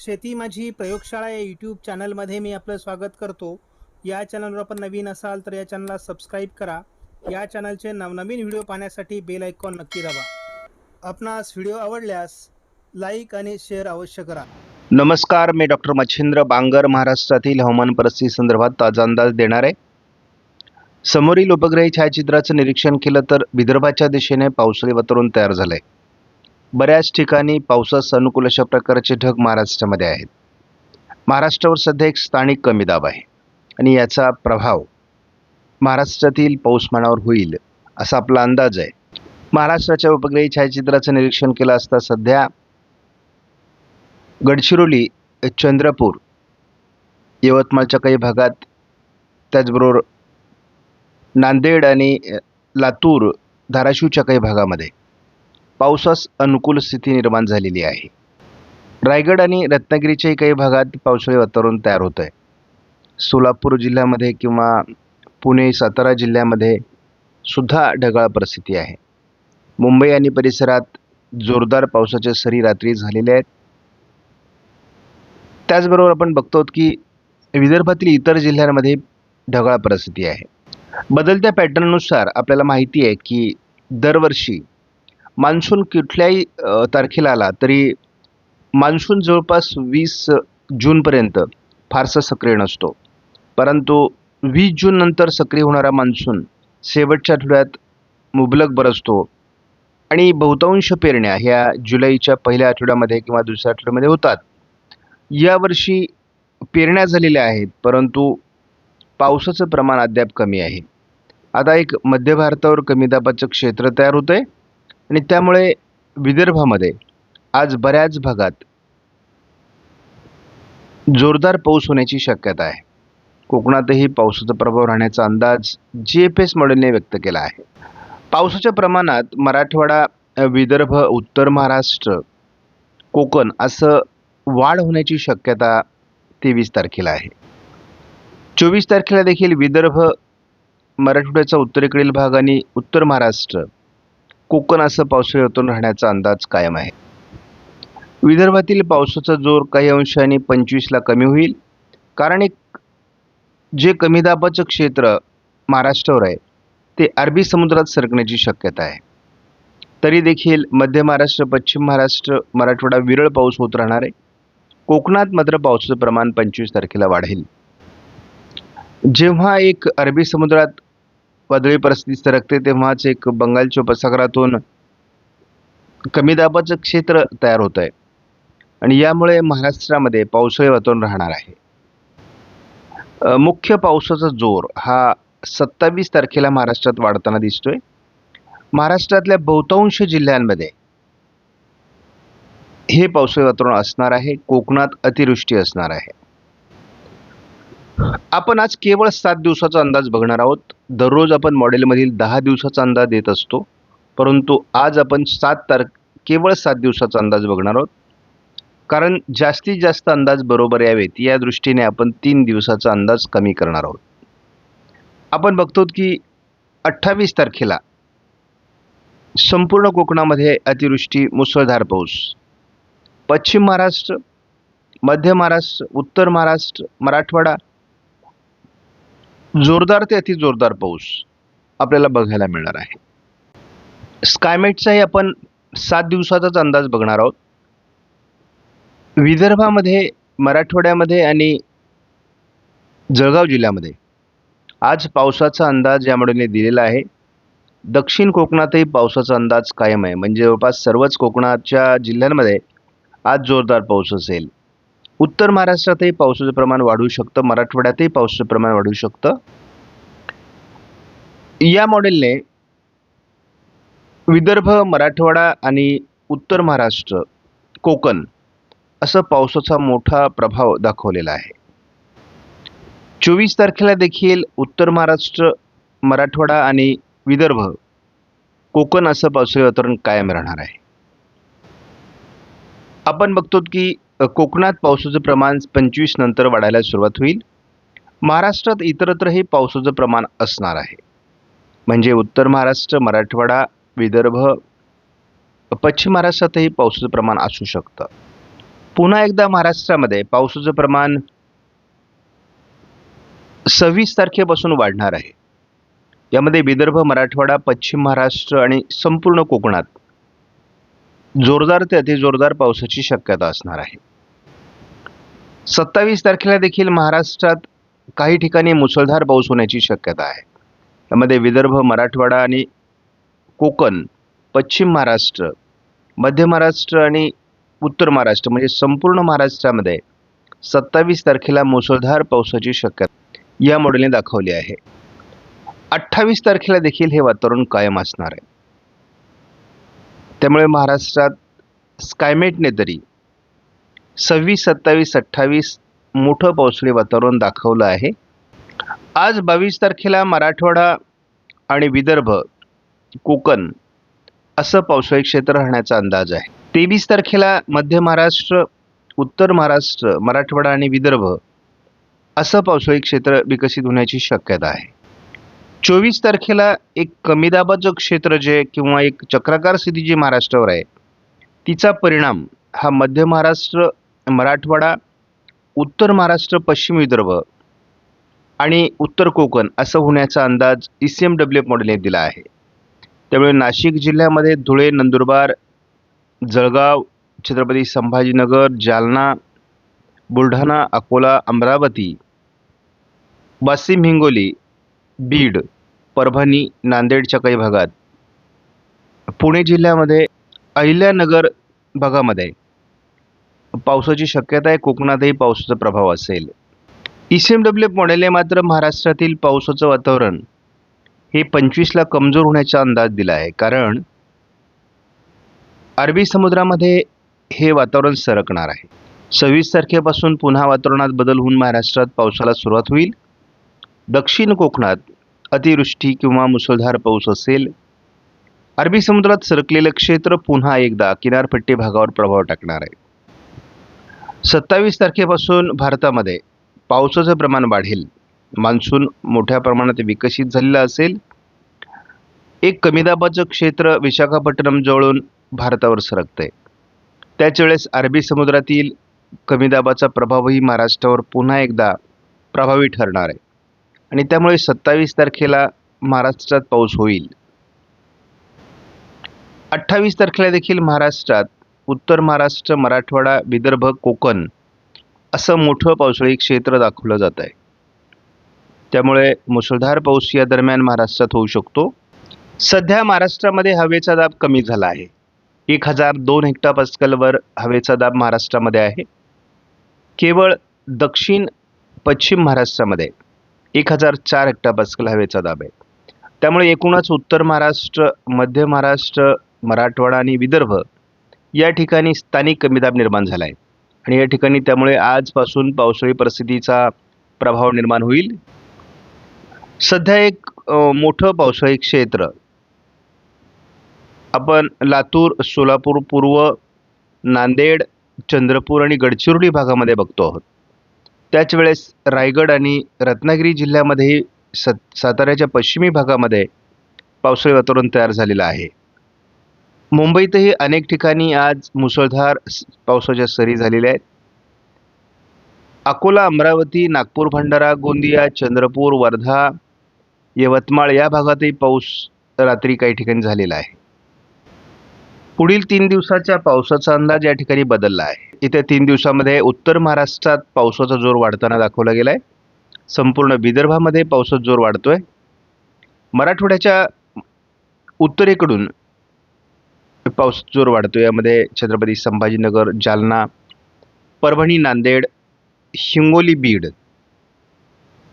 शेती माझी प्रयोगशाळा या यूट्यूब चॅनलमध्ये मी आपलं स्वागत करतो. या चॅनलवर आपण नवीन असाल तर या चॅनलला सबस्क्राईब करा. या चॅनलचे नवनवीन व्हिडिओ पाहण्यासाठी बेल आयकॉन नक्की दाबा. आपणास व्हिडिओ आवडल्यास लाईक आणि शेअर अवश्य करा. नमस्कार मी डॉक्टर मच्छिंद्र बांगर महाराष्ट्रातील हवामान परिस्थिती संदर्भात ताजा अंदाज देणार आहे. समोरील उपग्रही छायाचित्राचं निरीक्षण केलं तर विदर्भाच्या दिशेने पावसाळी वातावरण तयार झालं आहे बऱ्याच ठिकाणी पावसास अनुकूल अशा प्रकारचे ढग महाराष्ट्रामध्ये आहेत. महाराष्ट्रावर सध्या एक स्थानिक कमी दाब आहे आणि याचा प्रभाव महाराष्ट्रातील पाऊसमानावर होईल असा आपला अंदाज आहे. महाराष्ट्राच्या उपग्रही छायाचित्राचं निरीक्षण केलं असता सध्या गडचिरोली चंद्रपूर यवतमाळच्या काही भागात त्याचबरोबर नांदेड आणि लातूर धाराशिवच्या काही भागामध्ये पावसास अनुकूल स्थिती निर्माण झालेली आहे. रायगड आणि रत्नागिरीच्याही काही भागात पावसाळी वातावरण तयार होतं आहे सोलापूर जिल्ह्यामध्ये किंवा पुणे सातारा जिल्ह्यामध्ये सुद्धा ढगाळ परिस्थिती आहे. मुंबई आणि परिसरात जोरदार पावसाच्या सरी रात्री झालेल्या आहेत. त्याचबरोबर आपण बघतो की विदर्भातील इतर जिल्ह्यांमध्ये ढगाळ परिस्थिती आहे. बदलत्या पॅटर्ननुसार आपल्याला माहिती आहे की दरवर्षी मान्सून कुठल्याही तारखेला आला तरी मान्सून जवळपास वीस जूनपर्यंत फारसा सक्रिय नसतो. परंतु वीस जूननंतर सक्रिय होणारा मान्सून शेवटच्या आठवड्यात मुबलक बरसतो आणि बहुतांश पेरण्या ह्या जुलैच्या पहिल्या आठवड्यामध्ये किंवा दुसऱ्या आठवड्यामध्ये होतात. यावर्षी पेरण्या झालेल्या आहेत परंतु पावसाचं प्रमाण अद्याप कमी आहे. आता एक मध्य भारतावर कमी दाबाचं क्षेत्र तयार होतं आहे आणि त्यामुळे विदर्भामध्ये आज बऱ्याच भागात जोरदार पाऊस होण्याची शक्यता आहे. कोकणातही पावसाचा प्रभाव राहण्याचा अंदाज जी एफ एस मॉडेलने व्यक्त केला आहे. पावसाच्या प्रमाणात मराठवाडा विदर्भ उत्तर महाराष्ट्र कोकण असं वाढ होण्याची शक्यता तेवीस तारखेला आहे. चोवीस तारखेला देखील विदर्भ मराठवाड्याचा उत्तरेकडील भाग आणि उत्तर महाराष्ट्र कोकण असं पावसाळी ऋतून राहण्याचा अंदाज कायम आहे. विदर्भातील पावसाचा जोर काही अंशाने पंचवीसला कमी होईल. कारण एक जे कमी दाबाचं क्षेत्र महाराष्ट्रावर आहे ते अरबी समुद्रात सरकण्याची शक्यता आहे. तरी देखील मध्य महाराष्ट्र पश्चिम महाराष्ट्र मराठवाडा विरळ पाऊस होत राहणार आहे. कोकणात मात्र पावसाचं प्रमाण पंचवीस तारखेला वाढेल. जेव्हा एक अरबी समुद्रात वादळी परिस्थिती सरकते तेव्हाच एक बंगालच्या उपसागरातून कमी दाबाचं क्षेत्र तयार होत आहे आणि यामुळे महाराष्ट्रामध्ये पावसाळी वातावरण राहणार आहे. मुख्य पावसाचा जोर हा सत्तावीस तारखेला महाराष्ट्रात वाढताना दिसतोय. महाराष्ट्रातल्या बहुतांश जिल्ह्यांमध्ये हे पावसाळी वातावरण असणार आहे. कोकणात अतिवृष्टी असणार आहे. आपण आज केवळ सात दिवसाचा अंदाज बघणार आहोत. दररोज आपण मॉडेलमधील दहा दिवसाचा अंदाज देत असतो. परंतु आज आपण सात तार केवळ सात दिवसाचा अंदाज बघणार आहोत. कारण जास्तीत जास्त अंदाज बरोबर यावेत या दृष्टीने आपण तीन दिवसाचा अंदाज कमी करणार आहोत. आपण बघतो की अठ्ठावीस तारखेला संपूर्ण कोकणामध्ये अतिवृष्टी मुसळधार पाऊस. पश्चिम महाराष्ट्र मध्य महाराष्ट्र उत्तर महाराष्ट्र मराठवाडा जोरदार ते अतिजोरदार पाऊस आपल्याला बघायला मिळणार आहे. स्कायमेटचाही आपण सात दिवसाचाच अंदाज बघणार आहोत. विदर्भामध्ये मराठवाड्यामध्ये आणि जळगाव जिल्ह्यामध्ये आज पावसाचा अंदाज या मॉडेलने दिलेला आहे. दक्षिण कोकणातही पावसाचा अंदाज कायम आहे. म्हणजे जवळपास सर्वच कोकणाच्या जिल्ह्यांमध्ये आज जोरदार पाऊस असेल. उत्तर महाराष्ट्रातही पावसाचं प्रमाण वाढू शकतं मराठवाड्यातही पावसाचं प्रमाण वाढू शकतं. या मॉडेलने विदर्भ मराठवाडा आणि उत्तर महाराष्ट्र कोकण असं पावसाचा मोठा प्रभाव दाखवलेला आहे. चोवीस तारखेला देखील उत्तर महाराष्ट्र मराठवाडा आणि विदर्भ कोकण असं पावसाळी वातावरण कायम राहणार आहे. आपण बघतो की कोकणात पावसाचं प्रमाण पंचवीस नंतर वाढायला सुरुवात होईल. महाराष्ट्रात इतरत्रही पावसाचं प्रमाण असणार आहे. म्हणजे उत्तर महाराष्ट्र मराठवाडा विदर्भ पश्चिम महाराष्ट्रातही पावसाचं प्रमाण असू शकतं. पुन्हा एकदा महाराष्ट्रामध्ये पावसाचं प्रमाण सव्वीस तारखेपासून वाढणार आहे. यामध्ये विदर्भ मराठवाडा पश्चिम महाराष्ट्र आणि संपूर्ण कोकणात जोरदार ते अतिजोरदार पावसाची शक्यता असणार आहे. सत्तावीस तारखेला देखील महाराष्ट्रात काही ठिकाणी मुसळधार पाऊस होण्याची शक्यता आहे. यामध्ये विदर्भ मराठवाडा आणि कोकण पश्चिम महाराष्ट्र मध्य महाराष्ट्र आणि उत्तर महाराष्ट्र म्हणजे संपूर्ण महाराष्ट्रामध्ये सत्तावीस तारखेला मुसळधार पावसाची शक्यता या मॉडेलने दाखवली आहे. अठ्ठावीस तारखेला देखील हे वातावरण कायम असणार आहे. त्यामुळे महाराष्ट्रात स्कायमेटने तरी सव्वीस सत्तावीस अठ्ठावीस मोठं पावसाळी वातावरण दाखवलं आहे. आज बावीस तारखेला मराठवाडा आणि विदर्भ कोकण असं पावसाळी क्षेत्र राहण्याचा अंदाज आहे. तेवीस तारखेला मध्य महाराष्ट्र उत्तर महाराष्ट्र मराठवाडा आणि विदर्भ असं पावसाळी क्षेत्र विकसित होण्याची शक्यता आहे. चोवीस तारखेला एक कमी दाबाचं क्षेत्र जे किंवा एक चक्राकार स्थिती जी महाराष्ट्रावर आहे तिचा परिणाम हा मध्य महाराष्ट्र मराठवाडा उत्तर महाराष्ट्र पश्चिम विदर्भ आणि उत्तर कोकण असं होण्याचा अंदाज E C M W F मॉडेलने दिला आहे. त्यामुळे नाशिक जिल्ह्यामध्ये धुळे नंदुरबार जळगाव छत्रपती संभाजीनगर जालना बुलढाणा अकोला अमरावती वाशिम हिंगोली बीड परभणी नांदेडच्या काही भागात पुणे जिल्ह्यामध्ये अहिल्यानगर भागामध्ये पावसाची शक्यता आहे कोकणातही पावसाचा प्रभाव असेल. ई सी एम डब्ल्यू मॉडेलने मात्र महाराष्ट्रातील पावसाचं वातावरण हे पंचवीसला कमजोर होण्याचा अंदाज दिला आहे. कारण अरबी समुद्रामध्ये हे वातावरण सरकणार आहे. सव्वीस तारखेपासून पुन्हा वातावरणात बदल होऊन महाराष्ट्रात पावसाला सुरुवात होईल. दक्षिण कोकणात अतिवृष्टी किंवा मुसळधार पाऊस असेल. अरबी समुद्रात सरकलेलं क्षेत्र पुन्हा एकदा किनारपट्टी भागावर प्रभाव टाकणार आहे. सत्तावीस तारखेपासून भारतामध्ये पावसाचं प्रमाण वाढेल. मान्सून मोठ्या प्रमाणात विकसित झालेला असेल. एक कमी दाबाचं क्षेत्र विशाखापट्टणम जवळून भारतावर सरकतंय. त्याच वेळेस अरबी समुद्रातील कमी दाबाचा प्रभावही महाराष्ट्रावर पुन्हा एकदा प्रभावी ठरणार आहे. आणि त्यामुळे सत्तावीस तारखेला महाराष्ट्रात पाऊस होईल. अठ्ठावीस तारखेला देखील महाराष्ट्रात उत्तर महाराष्ट्र मराठवाडा विदर्भ कोकण असं मोठं पावसाळी क्षेत्र दाखवलं जात आहे. त्यामुळे मुसळधार पाऊस या दरम्यान महाराष्ट्रात होऊ शकतो. सध्या महाराष्ट्रामध्ये हवेचा दाब कमी झाला आहे. एक हजार दोन हेक्टापास्कलवर हवेचा दाब महाराष्ट्रामध्ये आहे. केवळ दक्षिण पश्चिम महाराष्ट्रामध्ये एक हजार चार हेक्टापास्कल हवेचा दाब आहे. त्यामुळे एकूणच उत्तर महाराष्ट्र मध्य महाराष्ट्र मराठवाडा आणि विदर्भ या ठिकाणी स्थानिक कमी दाब निर्माण झाला आहे आणि या ठिकाणी त्यामुळे आजपासून पावसाळी परिस्थितीचा प्रभाव निर्माण होईल. सध्या एक मोठं पावसाळी क्षेत्र. आपण लातूर सोलापूर पूर्व नांदेड चंद्रपूर आणि गडचिरोली भागामध्ये बघतो आहोत. त्याच वेळेस रायगड आणि रत्नागिरी जिल्ह्यामध्येही स साताऱ्याच्या पश्चिमी भागामध्ये पावसाळी वातावरण तयार झालेलं आहे. मुंबईतही अनेक ठिकाणी आज मुसळधार पावसाच्या सरी झालेल्या आहेत. अकोला अमरावती नागपूर भंडारा गोंदिया चंद्रपूर वर्धा यवतमाळ या भागातही पाऊस रात्री काही ठिकाणी झालेला आहे. पुढील तीन दिवसाच्या पावसाचा अंदाज या ठिकाणी बदलला आहे. येत्या तीन दिवसामध्ये उत्तर महाराष्ट्रात पावसाचा जोर वाढताना दाखवला गेला आहे संपूर्ण विदर्भामध्ये पावसाचा जोर वाढतोय. मराठवाड्याच्या उत्तरेकडून पाऊस जोर वाढतो यामध्ये छत्रपती संभाजीनगर जालना परभणी नांदेड हिंगोली बीड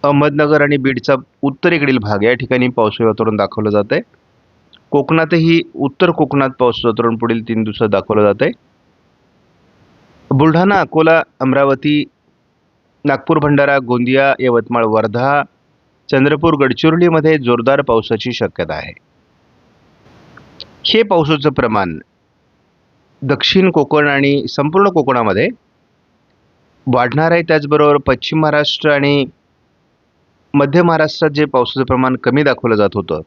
अहमदनगर आणि बीडचा उत्तरेकडील भाग या ठिकाणी पावसाळी वातावरण दाखवलं जात आहे कोकणातही उत्तर कोकणात पाऊस वातावरण पुढील तीन दिवसात दाखवलं जात आहे बुलढाणा अकोला अमरावती नागपूर भंडारा गोंदिया यवतमाळ वर्धा चंद्रपूर गडचिरोलीमध्ये जोरदार पावसाची शक्यता आहे. हे पावसाचं प्रमाण दक्षिण कोकण आणि संपूर्ण कोकणामध्ये वाढणार आहे. त्याचबरोबर पश्चिम महाराष्ट्र आणि मध्य महाराष्ट्रात जे पावसाचं प्रमाण कमी दाखवलं जात होतं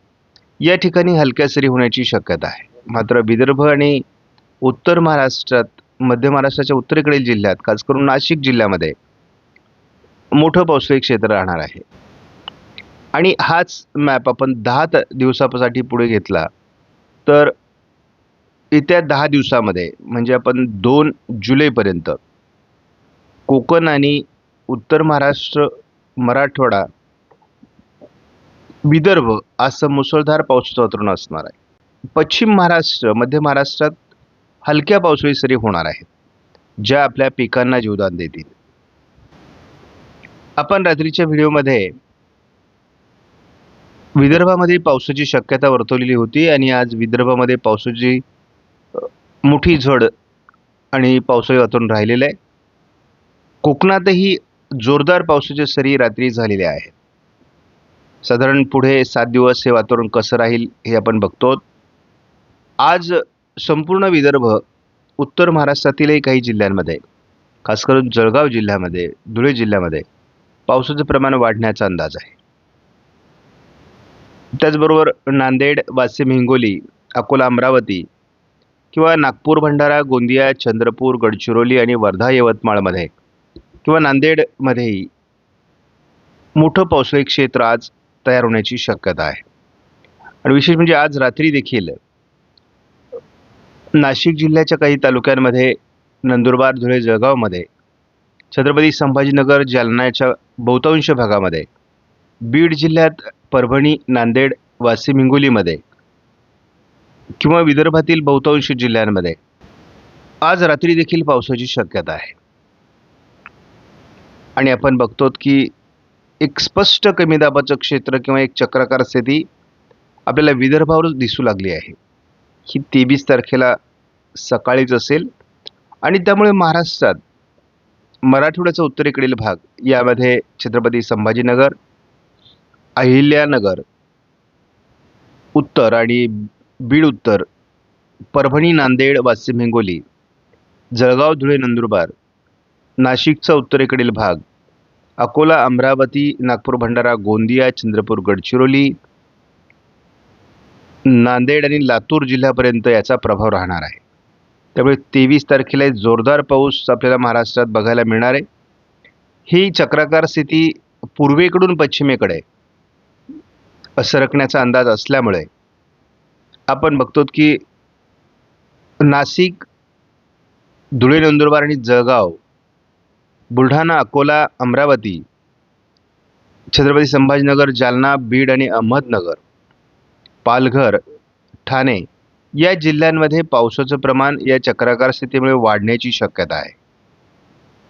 या ठिकाणी हलक्या सरी होण्याची शक्यता आहे. मात्र विदर्भ आणि उत्तर महाराष्ट्रात मध्य महाराष्ट्राच्या उत्तरेकडील जिल्ह्यात खास करून नाशिक जिल्ह्यामध्ये मोठं पावसाळी क्षेत्र राहणार आहे. आणि हाच मॅप आपण दहा दिवसासाठी पुढे घेतला. तर येत्या दहा दिवसामध्ये म्हणजे आपण दोन जुलैपर्यंत कोकण आणि उत्तर महाराष्ट्र मराठवाडा विदर्भ असं मुसळधार पावसाचं वातावरण असणार आहे. पश्चिम महाराष्ट्र मध्य महाराष्ट्रात हलक्या पावसाळी सरी होणार आहेत ज्या आपल्या पिकांना जीवदान देतील. आपण रात्रीच्या व्हिडिओमध्ये विदर्भामध्ये पावसाची शक्यता वर्तवलेली होती आणि आज विदर्भामध्ये पावसाची मोठी झड आणि पावसाळी वातावरण राहिलेलं आहे. कोकणातही जोरदार पावसाच्या सरी रात्री झालेल्या आहेत. साधारण पुढे सात दिवस हे वातावरण कसं राहील हे आपण बघतो आज संपूर्ण विदर्भ उत्तर महाराष्ट्रातीलही काही जिल्ह्यांमध्ये खास करून जळगाव जिल्ह्यामध्ये धुळे जिल्ह्यामध्ये पावसाचं प्रमाण वाढण्याचा अंदाज आहे. त्याचबरोबर नांदेड वाशिम हिंगोली अकोला अमरावती किंवा नागपूर भंडारा गोंदिया चंद्रपूर गडचिरोली आणि वर्धा यवतमाळमध्ये किंवा नांदेडमध्येही मोठं पावसाळी क्षेत्र आज तयार होण्याची शक्यता आहे. आणि विशेष म्हणजे आज रात्री देखील नाशिक जिल्ह्याच्या काही तालुक्यांमध्ये नंदुरबार धुळे जळगावमध्ये छत्रपती संभाजीनगर जालन्याच्या बहुतांश भागामध्ये बीड जिल्ह्यात परभणी नांदेड वाशिम हिंगोलीमध्ये किंवा विदर्भातील बहुतांश जिल्ह्यांमध्ये. आज रात्री देखील पावसाची शक्यता आहे. आणि आपण बघतो की एक स्पष्ट कमी दाबाचं क्षेत्र किंवा एक चक्राकार स्थिती आपल्याला विदर्भावरच दिसू लागली आहे. ही तेवीस तारखेला सकाळीच असेल आणि त्यामुळे महाराष्ट्रात मराठवाड्याचा उत्तरेकडील भाग यामध्ये छत्रपती संभाजीनगर अहिल्यानगर उत्तर आणि बीड उत्तर परभणी नांदेड वाशिम हिंगोली जळगाव धुळे नंदुरबार नाशिकचा उत्तरेकडील भाग अकोला अमरावती नागपूर भंडारा गोंदिया चंद्रपूर गडचिरोली नांदेड आणि लातूर जिल्ह्यापर्यंत याचा प्रभाव राहणार आहे. त्यामुळे तेवीस तारखेला एक जोरदार पाऊस आपल्याला महाराष्ट्रात बघायला मिळणार आहे. ही चक्राकार स्थिती पूर्वेकडून पश्चिमेकडे सरकण्याचा अंदाज असल्यामुळे आपण बघतो की नाशिक धुळे नंदुरबार आणि जळगाव बुलढाणा अकोला अमरावती छत्रपती संभाजीनगर जालना बीड आणि अहमदनगर पालघर ठाणे या जिल्ह्यांमध्ये पावसाचं प्रमाण या चक्राकार स्थितीमुळे वाढण्याची शक्यता आहे.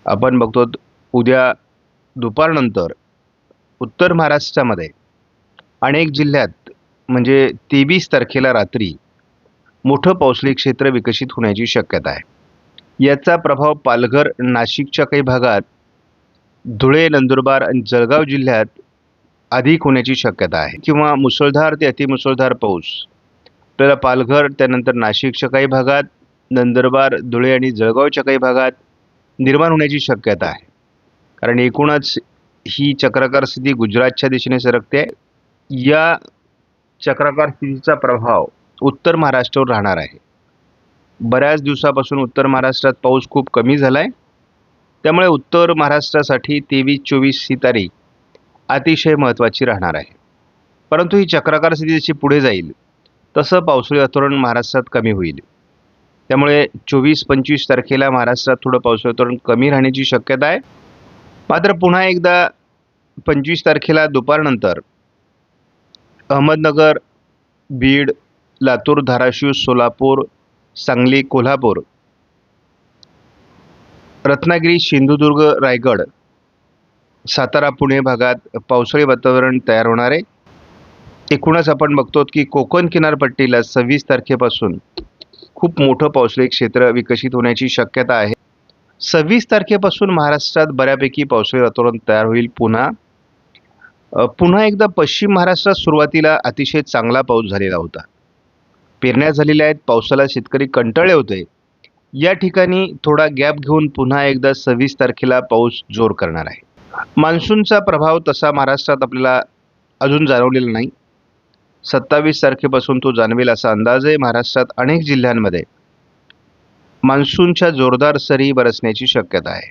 आपण बघतो उद्या दुपारनंतर उत्तर महाराष्ट्रामध्ये अनेक जिल्ह्यात म्हणजे तेवीस तारखेला रात्री मोठं पावसाळी क्षेत्र विकसित होण्याची शक्यता आहे. याचा प्रभाव पालघर नाशिकच्या काही भागात धुळे नंदुरबार आणि जळगाव जिल्ह्यात अधिक होण्याची शक्यता आहे. किंवा मुसळधार ते अतिमुसळधार पाऊस. आपल्याला पालघर त्यानंतर नाशिकच्या काही भागात नंदुरबार धुळे आणि जळगावच्या काही भागात निर्माण होण्याची शक्यता आहे. कारण एकूणच ही चक्राकार स्थिती गुजरातच्या दिशेने सरकते. या चक्राकार स्थितीचा प्रभाव उत्तर महाराष्ट्रावर राहणार आहे. बऱ्याच दिवसापासून उत्तर महाराष्ट्रात पाऊस खूप कमी झाला आहे त्यामुळे उत्तर महाराष्ट्रासाठी तेवीस चोवीस ही तारीख अतिशय महत्त्वाची राहणार आहे. परंतु ही चक्राकार स्थिती जशी पुढे जाईल तसं पावसाळी वातावरण महाराष्ट्रात कमी होईल. त्यामुळे चोवीस पंचवीस तारखेला महाराष्ट्रात थोडं पावसाळी वातावरण कमी राहण्याची शक्यता आहे. मात्र पुन्हा एकदा पंचवीस तारखेला दुपारनंतर अहमदनगर बीड लातूर धाराशिव सोलापूर सांगली कोल्हापूर. रत्नागिरी सिंधुदुर्ग रायगड. सातारा पुणे भागात पावसाळी वातावरण तयार होणार आहे. एकूणच आपण बघतो की कोकण किनारपट्टीला सव्वीस तारखेपासून खूप मोठं पावसाळी क्षेत्र विकसित होण्याची शक्यता आहे. सव्वीस तारखेपासून महाराष्ट्रात बऱ्यापैकी पावसाळी वातावरण तयार होईल पुन्हा. पुन्हा एकदा पश्चिम महाराष्ट्रात सुरुवातीला अतिशय चांगला पाऊस झालेला होता. पेरण्या झालेल्या आहेत पावसाला शेतकरी कंटाळे होते. या ठिकाणी थोडा गॅप घेऊन पुन्हा एकदा सव्वीस तारखेला पाऊस जोर करणार आहे. मान्सूनचा प्रभाव तसा महाराष्ट्रात आपल्याला अजून जाणवलेला नाही. सत्तावीस तारखेपासून तो जाणवेल असा अंदाज आहे. महाराष्ट्रात अनेक जिल्ह्यांमध्ये मान्सूनच्या जोरदार सरी बरसण्याची शक्यता आहे.